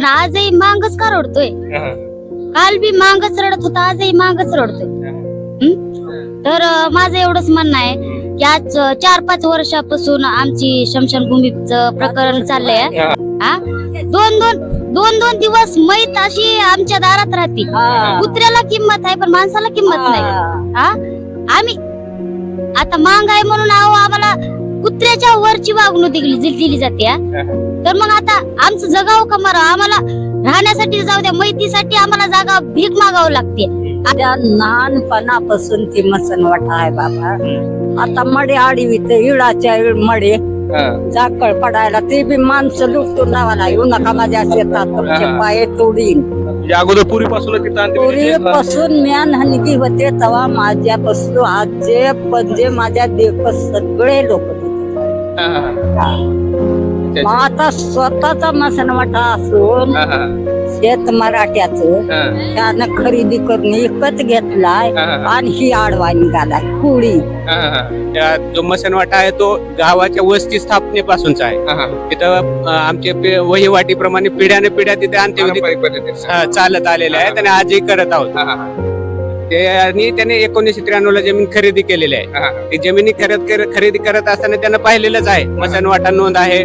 पण आजही मांगच का रडतोय? काल बी मांगच रडत होता आजही मांगच रडतोय. हं? तर माझं एवढंच म्हणणं आहे की आज चार पाच वर्षापासून आमची शमशानभूमीचं प्रकरण चाललंय. हा. दोन दोन दोन दोन दिवस मैत अशी आमच्या दारात राहते. कुत्र्याला किंमत आहे पण माणसाला किंमत नाही. हा. आम्ही आता मांग आहे म्हणून अहो आम्हाला कुत्र्याच्या वरची वागणूक दिली दिली जाते हा. तर मग आता आमचं जगाव का मरा आम्हाला राहण्यासाठी जाऊ द्या मैतीसाठी आम्हाला जागा भीक मागावं लागते. त्या लहानपणापासून ती मसनवाटा आहे बाबा. आता मडे आडवीत इळाच्या इळ मडे. जाकळ पडायला ते बी माणसं लुटून लावायला येऊ नका माझ्या शेतात तुमचे हा. पाय तोडीन. म्हणजे अगोदर पूर्वीपासून तिथं अंत्यविधी केला. पूर्वीपासून म्या हनगी होते तेव्हा माझ्यापासून आजे पणजे माझ्या देख सगळे लोक. हा, हा, हा. अच्छा, मग आता स्वतःचा मसनवाटा असून हा, हा, शेत मराठ्याच हा, त्यानं खरेदी करून विकत घेतलाय हा, हा, आणि ही आडवा निघालाय कुळी. हा, हा, त्या जो मसनवाटा आहे तो गावाच्या वस्ती स्थापनेपासूनचा आहे. हा, हा. तिथं अं, आमचे पे- वहिवाटीप्रमाणे पिढ्याने पिढ्या तिथे अंत्यविधी पारंपरिक पद्धतीने. अं, चालत आलेले आहेत आणि आजही करत आहोत. हा, हा, हा. ते आणि त्याने एकोणीसशे त्र्याण्णव ला जमीन खरेदी केलेली आहे. ती जमिनी खरेदी कर- खरेदी करत असताना त्यानं पाहिलेलंच आहे. मसनवाटा नोंद आहे.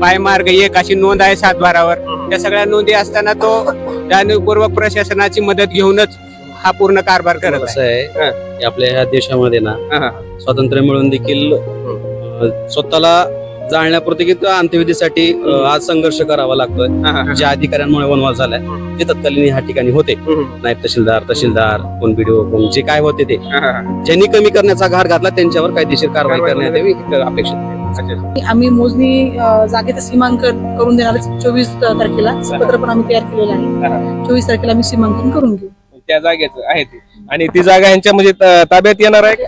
पायमार्ग एक अशी नोंद आहे सातबारावर. त्या सगळ्या नोंदी असताना तो जाणीवपूर्वक प्रशासनाची मदत घेऊनच हा पूर्ण कारभार करत आहे. आपल्या ह्या देशामध्ये ना. स्वातंत्र्य मिळून देखील स्वतःला जाळण्यापुरते की त्या अंत्यविधीसाठी अं, आज संघर्ष करावा लागतोय. ज्या अधिकाऱ्यांमुळे वनवास झालाय ते तत्कालीन ह्या ठिकाणी होते. नायब तहसीलदार तहसीलदार कोण बीडीओ कोण जे काय होते ते. ज्यांनी कमी करण्याचा घाट घातला त्यांच्यावर कायदेशीर कारवाई करण्यात यावी ही अपेक्षित. आहे. आम्ही मोजणी अ, जागेचं सीमांकन करून देणार आहे चोवीस तारखेला. पत्र पण आम्ही तयार केलेलं आहे. चोवीस तारखेला आम्ही सीमांकन करून घेऊ. त्या जागेच आहे ती. आणि ती जागा यांच्या म्हणजे त- ताब्यात येणार आहे? का?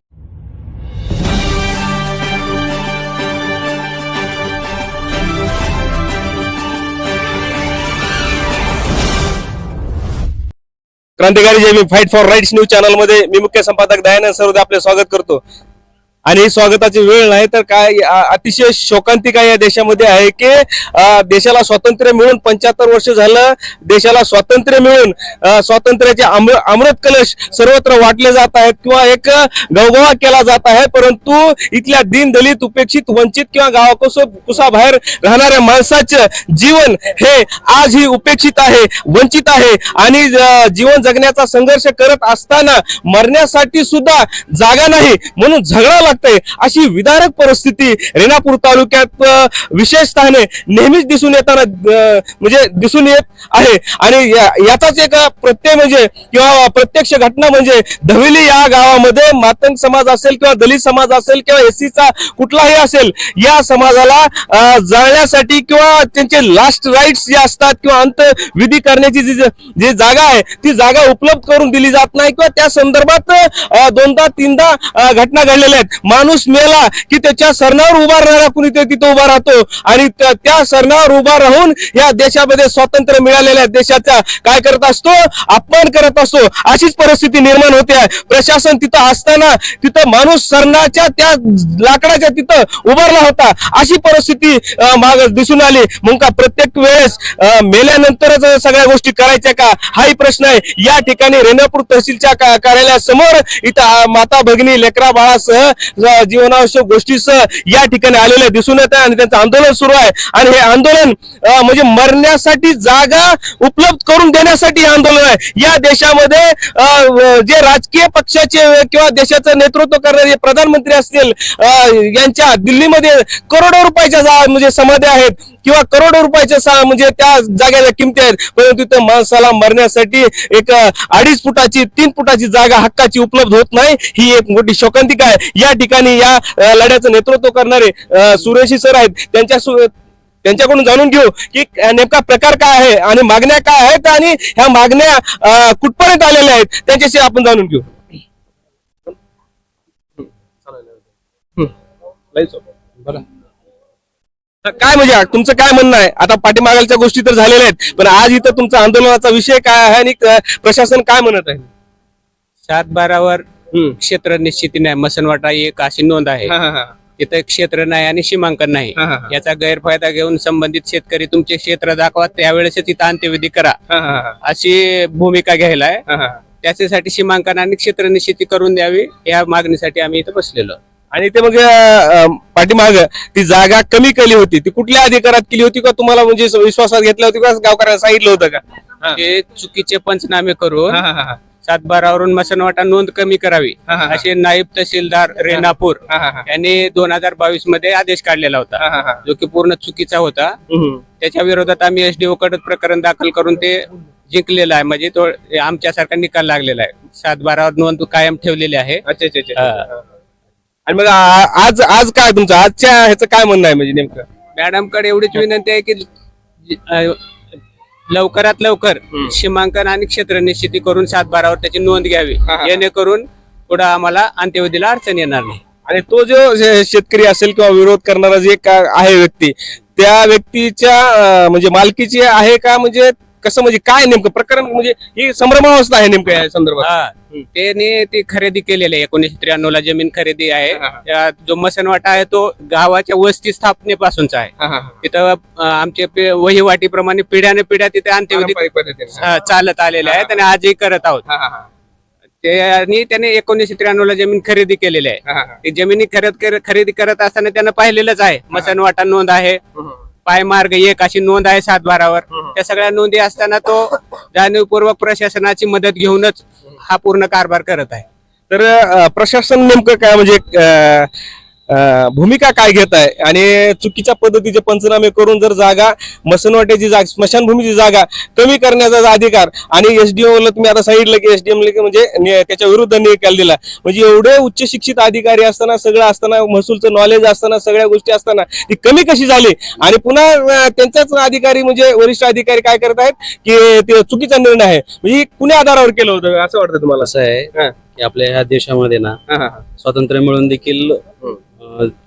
क्रांतिकारी जय मी फाईट फॉर राईट्स न्यूज चॅनलमध्ये मी मुख्य संपादक दयानंद सरोदे आपले स्वागत करतो. आणि स्वागताची वेळ नाही तर काय अतिशय शोकांतिका या देशामध्ये आहे की देशाला स्वातंत्र्य मिळून पंच्याहत्तर वर्ष झालं. देशाला स्वातंत्र्य मिळून स्वातंत्र्याचे अमृ अमृत कलश सर्वत्र वाटले जात आहेत किंवा एक गवगवा केला जात आहे. परंतु इथल्या दीन दलित उपेक्षित वंचित किंवा गावाकोस कुसाबाहेर राहणाऱ्या माणसाचं जीवन हे आज ही उपेक्षित आहे वंचित आहे. आणि जीवन जगण्याचा संघर्ष करत असताना मरण्यासाठी सुद्धा जागा नाही. म्हणून झगडा लागतंय. अशी विदारक परिस्थिती रेणापूर तालुक्यात अ, विशेषतःने नेहमीच दिसून येताना म्हणजे दिसून येत आहे. आणि याचाच एक प्रत्यय म्हणजे किंवा प्रत्यक्ष घटना म्हणजे धवेली या गावामध्ये मातंग समाज असेल किंवा दलित समाज असेल किंवा एससीचा कुठलाही असेल या समाजाला जाळण्यासाठी किंवा त्यांचे लास्ट राईट्स जे असतात किंवा अंतविधी करण्याची जी जी जागा आहे ती जागा उपलब्ध करून दिली जात नाही किंवा त्या संदर्भात दोनदा तीनदा घटना घडलेल्या आहेत. माणूस मेला की त्याच्या सरणावर उभा राहणारा कुणी ते तिथं उभा राहतो. आणि त्या- त्या सरणावर उभा राहून या देशामध्ये स्वातंत्र्य मिळालेल्या देशाचा काय करत असतो? अपमान करत असतो. अशीच परिस्थिती निर्माण होते. आहे. प्रशासन तिथं असताना तिथं माणूस सरणाच्या त्या लाकडाच्या तिथं उभारला होता. अशी परिस्थिती माग दिसून आली. मग का प्रत्येक वेळेस मेल्यानंतरच सगळ्या गोष्टी करायच्या का? हाही प्रश्न आहे. या ठिकाणी रेणापूर तहसीलच्या कार्यालयासमोर इथं माता भगिनी लेकरा बाळासह जीवनावश्यक गोष्टीसह या ठिकाणी आलेल्या दिसून येत आहे आणि त्यांचं आंदोलन सुरू आहे. आणि हे आंदोलन म्हणजे मरण्यासाठी जागा उपलब्ध करून देण्यासाठी आंदोलन आहे. या देशामध्ये जे राजकीय पक्षाचे किंवा देशाचं नेतृत्व करणारे प्रधानमंत्री असतील यांच्या दिल्लीमध्ये करोडो रुपयाच्या म्हणजे समाध्या आहेत. किंवा करोडो रुपयाच्या सा- म्हणजे त्या जागेच्या किमती आहेत. परंतु त्या माणसाला मरण्यासाठी एक अडीच फुटाची तीन फुटाची जागा हक्काची उपलब्ध होत नाही. ही एक मोठी शोकांतिका आहे. या ठिकाणी या लढ्याचं नेतृत्व करणारे सुरेशी सर आहेत. त्यांच्या सु- त्यांच्याकडून जाणून घेऊ की नेमका प्रकार काय आहे आणि मागण्या काय आहेत आणि ह्या मागण्या कुठपर्यंत आलेल्या आहेत त्यांच्याशी आपण जाणून घेऊ. काय म्हणजे तुमचं काय म्हणणं आहे? आता पाठीमागालच्या गोष्टी तर झालेल्या आहेत पण आज इथं तुमचा आंदोलनाचा विषय काय आहे आणि प्रशासन काय म्हणत आहे? सात बारावर. क्षेत्र निश्चिती नाही मसनवाटा एक अशी नोंद आहे. तिथं क्षेत्र नाही आणि सीमांकन नाही हा, हा, हा. याचा गैरफायदा घेऊन संबंधित शेतकरी तुमचे क्षेत्र दाखवा त्यावेळेस तिथं अंत्यविधी करा हा, हा, हा. अशी भूमिका घ्यायला आहे हा, हा. त्याच्यासाठी सीमांकन आणि क्षेत्र निश्चिती करून द्यावी या मागणीसाठी आम्ही इथं बसलेलो आणि ते मग अं, पाठीमाग ती जागा कमी केली होती ती कुठल्या अधिकारात केली होती का तुम्हाला म्हणजे विश्वासात घेतलं होती का गावकऱ्यांना सांगितलं होतं का हा. ते चुकीचे पंचनामे करून हा, हा, हा. सातबारावरून मसनवाटा नोंद कमी करावी हा, हा, हा. असे नाईब तहसीलदार रेणापूर हा, हा, हा. यांनी दोन हजार बावीसमध्ये आदेश काढलेला होता हा, हा, हा. जो की पूर्ण चुकीचा होता हम्म. त्याच्या विरोधात आम्ही एसडीओ कडे प्रकरण दाखल करून ते जिंकलेलं आहे म्हणजे तो आमच्यासारखा निकाल लागलेला आहे सात बारावर नोंद कायम ठेवलेली आहे अच्छा अच्छा अच्छा हा. आणि मग आ- आज आज काय तुमचं आजच्या ह्याचं काय म्हणणं आहे म्हणजे नेमकं मॅडमकडे एवढीच विनंती आहे की जी- अं, लवकरात लवकर हम्म. सीमांकन आणि क्षेत्र निश्चिती करून सात बारावर त्याची नोंद घ्यावी हा, हा. जेणेकरून पुढे आम्हाला अंत्यविधीला अडचण येणार नाही आणि तो जो शेतकरी असेल किंवा विरोध करणारा जे का आहे व्यक्ती त्या व्यक्तीच्या अं, म्हणजे मालकीची आहे का म्हणजे कसं म्हणजे काय नेमकं प्रकरण म्हणजे ही संभ्रमावस्था आहे नेमकं या संदर्भात हा. त्याने ती खरेदी केलेली आहे एकोणीशे त्र्याण्णव ला जमीन खरेदी आहे हा, हा. त्या जो मसनवाटा आहे तो गावाच्या वस्ती स्थापनेपासूनचा आहे हा, हा, हा. तिथं अं, आमचे पे- वहिवाटीप्रमाणे पिढ्याने पिढ्या तिथे अंत्यविधी पारंपरिक पद्धतीने. अं, चालत आलेले आहेत आणि आजही करत आहोत हा, हा, हा. त्यांनी त्याने एकोणीशे त्र्याण्णव ला जमीन खरेदी केलेली आहे हा, हा, हा. ती जमिनी खरेद कर- खरेदी करत असताना त्यानं पाहिलेलंच आहे मसनवाटा नोंद आहे हम्म. पायमार्ग एक अशी नोंद आहे सात बारावर त्या सगळ्या नोंदी असताना तो जाणीवपूर्वक प्रशासनाची मदत घेऊनच हा पूर्ण कारभार करत आहे. तर अं, प्रशासन नेमकं काय? म्हणजे अं, भूमिका काय घेत आहे? आणि चुकीच्या पद्धतीचे पंचनामे करून जर जागा मसनवाट्याची जागा स्मशानभूमीची जागा कमी करण्याचा अधिकार आणि एसडीओ ला तुम्ही आता सांगितलं की एसडीएम म्हणजे त्याच्या विरुद्ध निकाल दिला. म्हणजे एवढे उच्च शिक्षित अधिकारी असताना सगळं असताना महसूलचं नॉलेज असताना सगळ्या गोष्टी असताना ती कमी कशी झाली? आणि पुन्हा त्यांचाच अधिकारी म्हणजे वरिष्ठ अधिकारी काय करत आहेत की ते चुकीचा निर्णय आहे. म्हणजे कुण्या आधारावर केलं होतं? असं वाटतं तुम्हाला? असं आहे. की आपल्या ह्या देशामध्ये ना स्वातंत्र्य मिळून देखील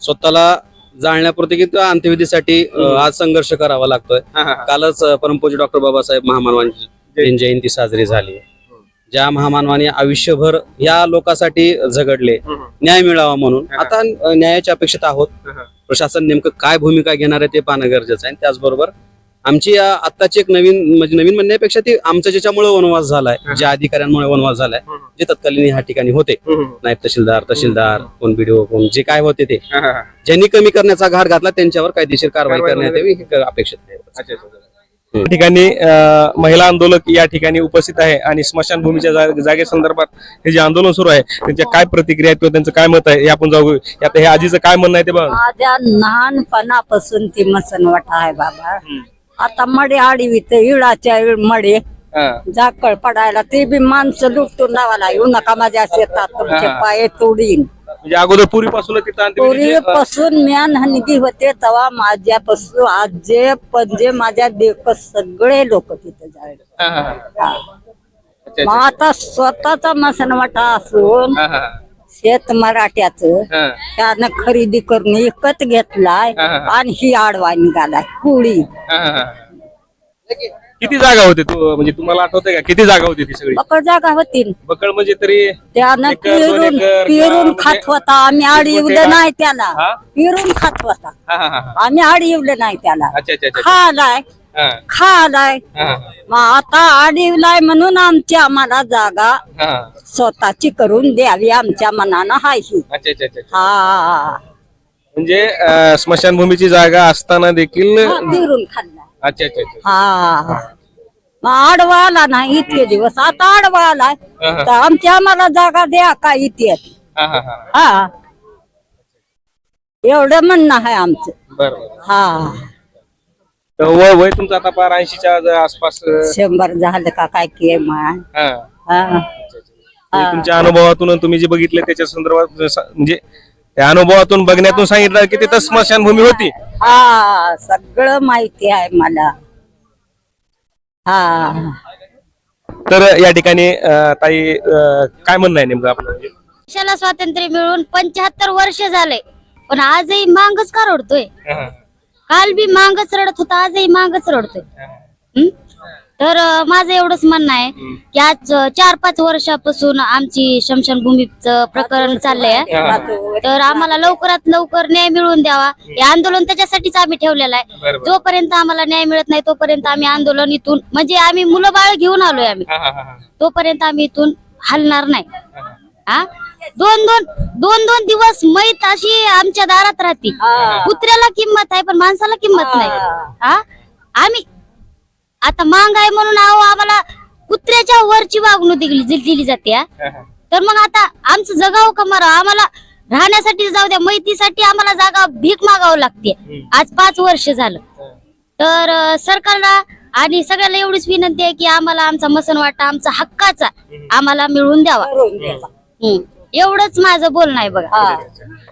स्वतःला जाळण्यापुरती की त्या अंत्यविधीसाठी आज संघर्ष करावा लागतोय. कालच परमपूज्य डॉक्टर बाबासाहेब महामानवांची जयंती साजरी झाली. ज्या महामानवाने आयुष्यभर या लोकांसाठी झगडले. न्याय मिळावा म्हणून. आता न्यायाच्या अपेक्षित आहोत. प्रशासन नेमकं काय भूमिका घेणार आहे ते पाहणं गरजेचं आहे. आणि त्याचबरोबर आमची या आत्ताची एक नवीन म्हणजे नवीन म्हणण्यापेक्षा ती आमच्या ज्याच्यामुळे वनवास झालाय ज्या अधिकाऱ्यांमुळे वनवास झालाय जे तत्कालीन ह्या ठिकाणी होते. नायब तहसीलदार तहसीलदार कोण बीडीओ कोण जे काय होते ते. ज्यांनी कमी करण्याचा घाट घातला त्यांच्यावर कायदेशीर कारवाई करण्यात यावी हे अपेक्षित ठिकाणी महिला आंदोलक या ठिकाणी उपस्थित आहे आणि स्मशानभूमीच्या जा- जागेसंदर्भात हे जे आंदोलन सुरू आहे त्यांच्या काय प्रतिक्रिया आहेत किंवा त्यांचं काय मत आहे हे आपण जाऊ आता हे आजीचं काय म्हणणं आहे ते बघा. माझ्या लहानपणापासून ती मसनवाटा आहे बाबा. आता मडे आडवीत इळाच्या इळ मडे. जाकळ पडायला ते बी माणसं लुटून लावायला येऊ नका माझ्या शेतात तुमचे. पाय तोडीन म्हणजे अगोदर पूर्वीपासून अं, पूर्वीपासून म्यान हनगी होते तेव्हा माझ्यापासून आजे पणजे माझ्या देख सगळे लोक तिथे जायला. अच्छा, मग. आता स्वतःचा मसनवाटा असून शेत मराठ्याच. हा. त्यानं खरेदी करून विकत घेतलाय हा, हा, हा. आणि ही आडवा निघालाय कुळी. हा, हा, हा. किती जागा होती तू म्हणजे तुम्हाला आठवतंय का? किती जागा होती ती सगळी? बकळ जागा होती. बकळ म्हणजे तरी त्यानं एकर, दोन पिरून एकर, पिरून म्हणजे खात होता. आम्ही आड एक येवलं नाही त्याला. हा? पिरून खात होता. हा, हा, हा, हा. आम्ही आड येवलं नाही त्याला. अच्छा अच्छा अच्छा. खालाय. खालाय. मग आता आडीवलाय म्हणून आमची आम्हाला जागा. स्वतःची करून द्यावी आमच्या मनानं हाय ही अच्छा अच्छा अच्छा अच्छा. हा. म्हणजे अं, स्मशानभूमीची जागा असताना देखील पिरून खाल्ला अच्छा अच्छा अच्छा. हा. मग आडवा आला नाही इतके दिवस. आता आडवा आलाय. तर आमच्या आम्हाला जागा द्या का इथे? हा, हा, हा. हा. एवढं म्हणणं आहे आमचं. बरं बरं. हा. तर वय वय तुमचं आता पार ऐंशीच्या आसपास अं, शंभर झालं का काय की हा. हा. म्हणजे तुमच्या अनुभवातून आणि तुम्ही जे बघितले त्याच्या संदर्भात जसं- म्हणजे त्या अनुभवातून बघण्यातून सांगितलं की तिथं स्मशानभूमी होती. हा सगळं माहिती आहे मला. हा. तर या ठिकाणी अं, ताई अं, काय म्हणणं आहे नेमकं आपलं? म्हणजे? देशाला स्वातंत्र्य मिळून पंच्याहत्तर वर्ष झाले पण आजही मांगच का रडतोय काल बी मांगच रडत होता आजही मांगच रडतोय. हं? तर अं, माझं एवढंच म्हणणं आहे की आज अं, चार पाच वर्षापासून आमची शमशानभूमीचं प्रकरण चाललंय. तर आम्हाला लवकरात लवकर न्याय मिळवून द्यावा. हे आंदोलन त्याच्यासाठीच आम्ही ठेवलेलं आहे. बरोबर. जोपर्यंत आम्हाला न्याय मिळत नाही तोपर्यंत आम्ही आंदोलन इथून म्हणजे आम्ही मुलं बाळ घेऊन आलोय आम्ही. हा, हा, हा, हा. तोपर्यंत आम्ही इथून हलणार नाही. हा? दोन दोन दोन दोन दिवस मैत अशी आमच्या दारात राहते. कुत्र्याला किंमत आहे पण माणसाला किंमत नाही. हा? आम्ही आता मांग आहे म्हणून अहो आम्हाला कुत्र्याच्या वरची वागणूक दिली दिली जाते. तर मग आता आमचं जगाव का मरा आम्हाला राहण्यासाठी जाऊ द्या मैतीसाठी आम्हाला जागा भीक मागावं लागते. आज पाच वर्ष झालं. तर सरकारला आणि सगळ्याला एवढीच विनंती आहे की आम्हाला आमचा मसन वाटा आमचा हक्काचा आम्हाला मिळवून द्यावा. हम्म. एवढंच माझं बोलणं आहे बघा.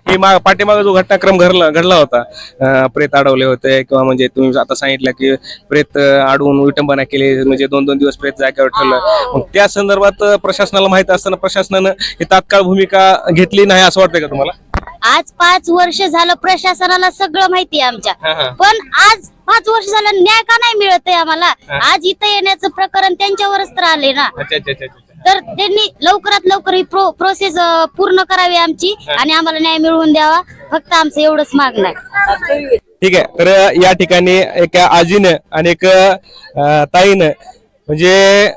ही. मा पाठीमागे जो घटनाक्रम घडला घडला होता अं, प्रेत अडवले होते किंवा म्हणजे तुम्ही आता सांगितलं की प्रेत अं, अडवून विटंबना केली म्हणजे दोन दोन दिवस प्रेत जागेवर ठेवलं. मग त्या संदर्भात अं, प्रशासनाला माहीत असताना प्रशासनानं ही तात्काळ भूमिका घेतली नाही असं वाटतंय का तुम्हाला? आज पाच वर्ष झालं प्रशासनाला सगळं माहिती आहे आमच्या. हा. पण आज पाच वर्ष झालं न्याय का नाही मिळत आहे आम्हाला आज इथं येण्याचं प्रकरण त्यांच्यावरच तर आले ना. अच्छा अच्छा अच्छा अच्छा. तर त्यांनी लवकरात लवकर ही प्रो प्रोसेस पूर्ण करावी आमची आणि आम्हाला न्याय मिळवून द्यावा. फक्त आमचं एवढंच मागणं आहे. ठीक आहे. तर या ठिकाणी एका आजीनं आणि एक ताईनं म्हणजे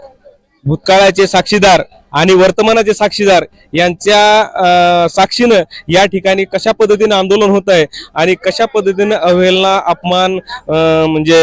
भूतकाळाचे साक्षीदार आणि वर्तमानाचे साक्षीदार यांच्या साक्षीनं या ठिकाणी कशा पद्धतीनं आंदोलन होत आहे आणि कशा पद्धतीनं अवहेलना अपमान म्हणजे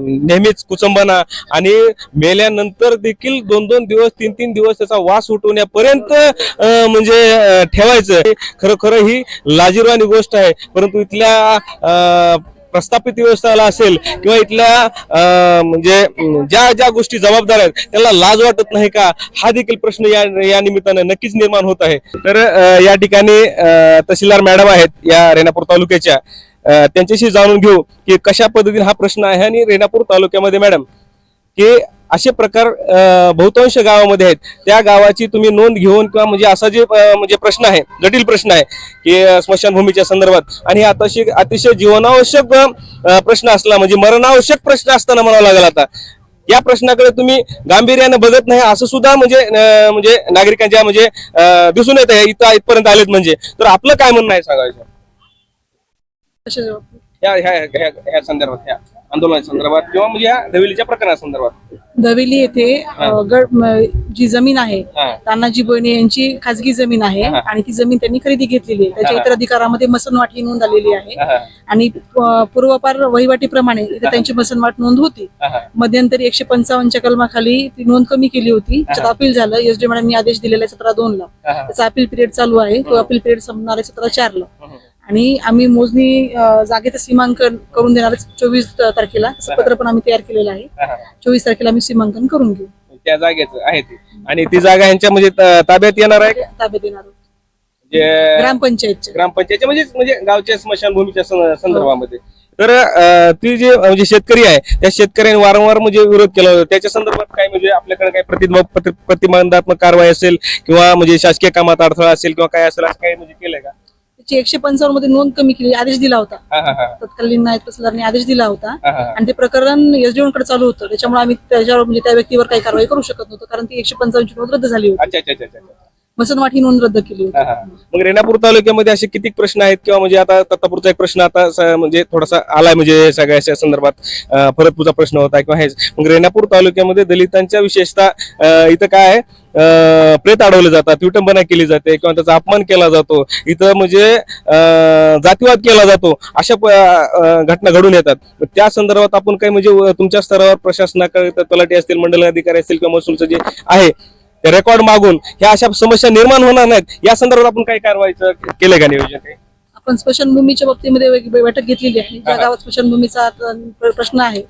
नेहमीच कुचंबना आणि मेल्यानंतर देखील दोन दोन दिवस तीन तीन दिवस त्याचा वास उठवण्यापर्यंत म्हणजे ठेवायचं. खरोखर ही लाजीरवाणी गोष्ट आहे. परंतु इथल्या प्रस्थापित व्यवस्थाला असेल किंवा इथल्या अं, म्हणजे ज्या ज्या गोष्टी जबाबदार आहेत त्याला लाज वाटत नाही का? हा देखील प्रश्न या या निमित्तानं नक्कीच निर्माण होत आहे. तर या ठिकाणी अं, तहसीलदार मॅडम आहेत या रेणापूर तालुक्याच्या. त्यांच्याशी जाणून घेऊ की कशा पद्धतीने हा प्रश्न आहे आणि रेणापूर तालुक्यामध्ये मॅडम की असे प्रकार बहुतांश गावामध्ये आहेत. त्या गावाची तुम्ही नोंद घेऊन किंवा म्हणजे असा जे म्हणजे प्रश्न आहे जटिल प्रश्न आहे की स्मशानभूमीच्या संदर्भात. आणि अतिशय अतिशय जीवनावश्यक प्रश्न असला म्हणजे मरणावश्यक प्रश्न असताना म्हणावं लागेल आता. या प्रश्नाकडे तुम्ही गांभीर्याने बघत नाही असं सुद्धा म्हणजे म्हणजे नागरिकांच्या म्हणजे दिसून येत आहे इथं इथपर्यंत आलेत म्हणजे. तर आपलं काय म्हणणं आहे सांगायचं? या संदर्भात ह्या आंदोलनाच्या संदर्भात किंवा म्हणजे या दविलीच्या प्रकरणासंदर्भात दवेली येथे अं, गड म- जी जमीन आहे हा. तानाजी बहिणी यांची खाजगी जमीन आहे हा. आणि ती जमीन त्यांनी खरेदी घेतलेली आहे. त्याच्या हा. इतर अधिकारामध्ये मसनवाट ही नोंद आलेली आहे. हा, आणि पूर्वपार वहिवाटीप्रमाणे इथे त्यांची मसनवाट नोंद होती. हा, हा. मध्यंतरी एकशे पंचावन्नच्या कलमाखाली ती नोंद कमी केली होती. त्याच्यात अपील झालं. एस डी मॅडमनी आदेश दिलेला आहे सतरा दोन ला हा, हा. त्याचा अपील पिरियड चालू आहे. तो अपील पिरियड संपणार आहे सतरा चार ला हम्म. आणि आम्ही मोजणी जागेचं सीमांकन करून देणार चोवीस तारखेला. पत्र पण आम्ही तयार केलेलं आहे. हा, हा. चोवीस तारखेला आम्ही सीमांकन करून घेऊ. त्या जागेच आहे ती. आणि ती जागा यांच्या म्हणजे ताब्यात येणार आहे? ताब्यात देणार आहोत. म्हणजे ग्रामपंचायतच्या ग्रामपंचायतच्या म्हणजे म्हणजे गावच्या स्मशानभूमीच्या संदर्भामध्ये. तर अं, ती जे म्हणजे शेतकरी आहे त्या शेतकऱ्यांनी वारंवार म्हणजे विरोध केला होता. त्याच्या संदर्भात काय म्हणजे आपल्याकडे काय प्रतिबंधात्मक कारवाई असेल किंवा म्हणजे शासकीय कामात अडथळा असेल किंवा काय असेल असं काही म्हणजे केलंय का? त्याची एकशे पंचावन्नमध्ये नोंद कमी केली आदेश दिला होता. तत्कालीन नायब तहसीलदारने आदेश दिला होता. आणि ते प्रकरण एसडीओ कडे चालू होतं. त्याच्यामुळे आम्ही त्याच्यावर म्हणजे त्या व्यक्तीवर काही कारवाई करू शकत नव्हतो कारण ती एकशे पंचावन्नची नोंद रद्द झाली होती. अच्छा नोंद रद्द केली होती. हा, हा. मग रेणापूर तालुक्यामध्ये असे किती प्रश्न आहेत किंवा म्हणजे आता दत्तापूरचा एक प्रश्न आता स- म्हणजे थोडासा आलाय म्हणजे सगळ्या संदर्भात अं, प्रश्न होता किंवा हेच. मग रेणापूर तालुक्यामध्ये दलितांच्या विशेषतः अं, इथं काय आहे अं, प्रेत अडवले जातात विटंबना केली जाते किंवा त्याचा अपमान केला जातो इथं म्हणजे अं, जातीवाद केला जातो अशा प- अं, घटना घडून येतात. मग त्या संदर्भात आपण काही म्हणजे तुमच्या स्तरावर प्रशासनाकडे तर तलाठी असतील मंडल अधिकारी असतील किंवा महसूलचं जे आहे ते रेकॉर्ड मागून ह्या अशा समस्या निर्माण होणार नाहीत या संदर्भात आपण काही कारवाईचं केलंय का नियोजन काही आपण स्मशानभूमीच्या बाबतीमध्ये बैठक घेतलेली आहे ज्या. गावात स्मशानभूमीचा प्रश्न आहे.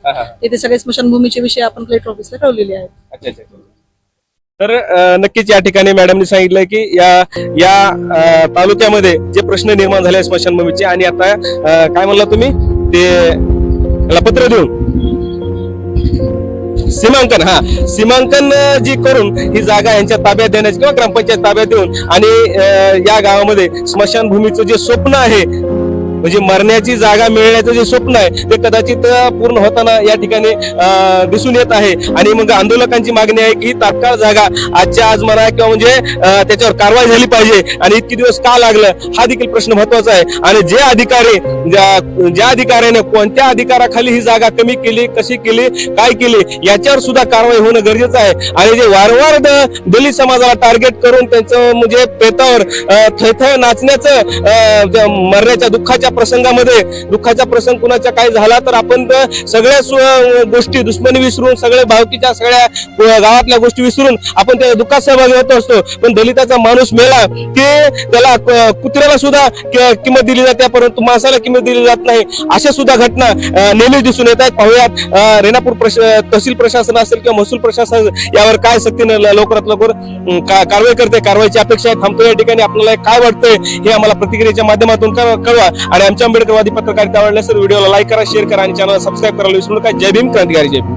तेथे सगळे स्मशानभूमीचे विषय आपण कलेक्टर ऑफिसला ठेवलेले आहेत अच्छा अच्छा अच्छा. तर नक्कीच या ठिकाणी मॅडमने सांगितलंय की या या तालुक्यामध्ये जे प्रश्न निर्माण झाले स्मशानभूमीचे आणि आता काय म्हणला तुम्ही ते पत्र देऊन सीमांकन हा. सीमांकन जी करून ही जागा यांच्या ताब्यात देण्याची किंवा ग्रामपंचायत ताब्यात देऊन आणि अं, या गावामध्ये स्मशानभूमीचं जे स्वप्न आहे म्हणजे मरण्याची जागा मिळण्याचं जे स्वप्न आहे ते कदाचित पूर्ण होताना या ठिकाणी दिसून येत आहे. आणि मग आंदोलकांची मागणी आहे की तात्काळ जागा आजच्या आज म्हणा किंवा म्हणजे त्याच्यावर कारवाई झाली पाहिजे. आणि इतके दिवस का लागलं हा देखील प्रश्न महत्त्वाचा आहे. आणि जे अधिकारी ज्या ज्या अधिकाऱ्याने कोणत्या अधिकाराखाली ही जागा कमी केली कशी केली काय केली याच्यावर सुद्धा कारवाई होणं गरजेचं आहे. आणि जे वारंवार दलित समाजाला टार्गेट करून त्यांचं म्हणजे पेतावर अं, थैथय नाचण्याचं मरण्याच्या दुःखाच्या प्रसंगामध्ये दुःखाचा प्रसंग कुणाच्या काय झाला तर आपण सगळ्या गोष्टी दुश्मनी विसरून सगळे भावकीच्या सगळ्या गावातल्या गोष्टी विसरून आपण त्या दुःखात सहभागी होत असतो. पण दलिताचा माणूस मेला की त्याला कुत्र्याला सुद्धा किंमत दिली जाते परंतु माणसाला किंमत दिली जात नाही. अशा सुद्धा घटना नेहमीच नेहमी दिसून येत आहेत. पाहूयात रेणापूर प्रश- तहसील प्रशासन असेल किंवा महसूल प्रशासन यावर काय सक्तीने लवकरात लवकर कारवाई करते कारवाईची अपेक्षा आहे. थांबतो या ठिकाणी. आपल्याला काय वाटतंय हे आम्हाला प्रतिक्रियेच्या माध्यमातून कळवा. आणि आमच्या आंबेडकरवादी पत्रकारिता आवडल्यास व्हिडिओला लाईक करा शेअर करा आणि चॅनल सबस्क्राईब करायला विसरू नका. जय भीम क्रांतिकारी जय भीम.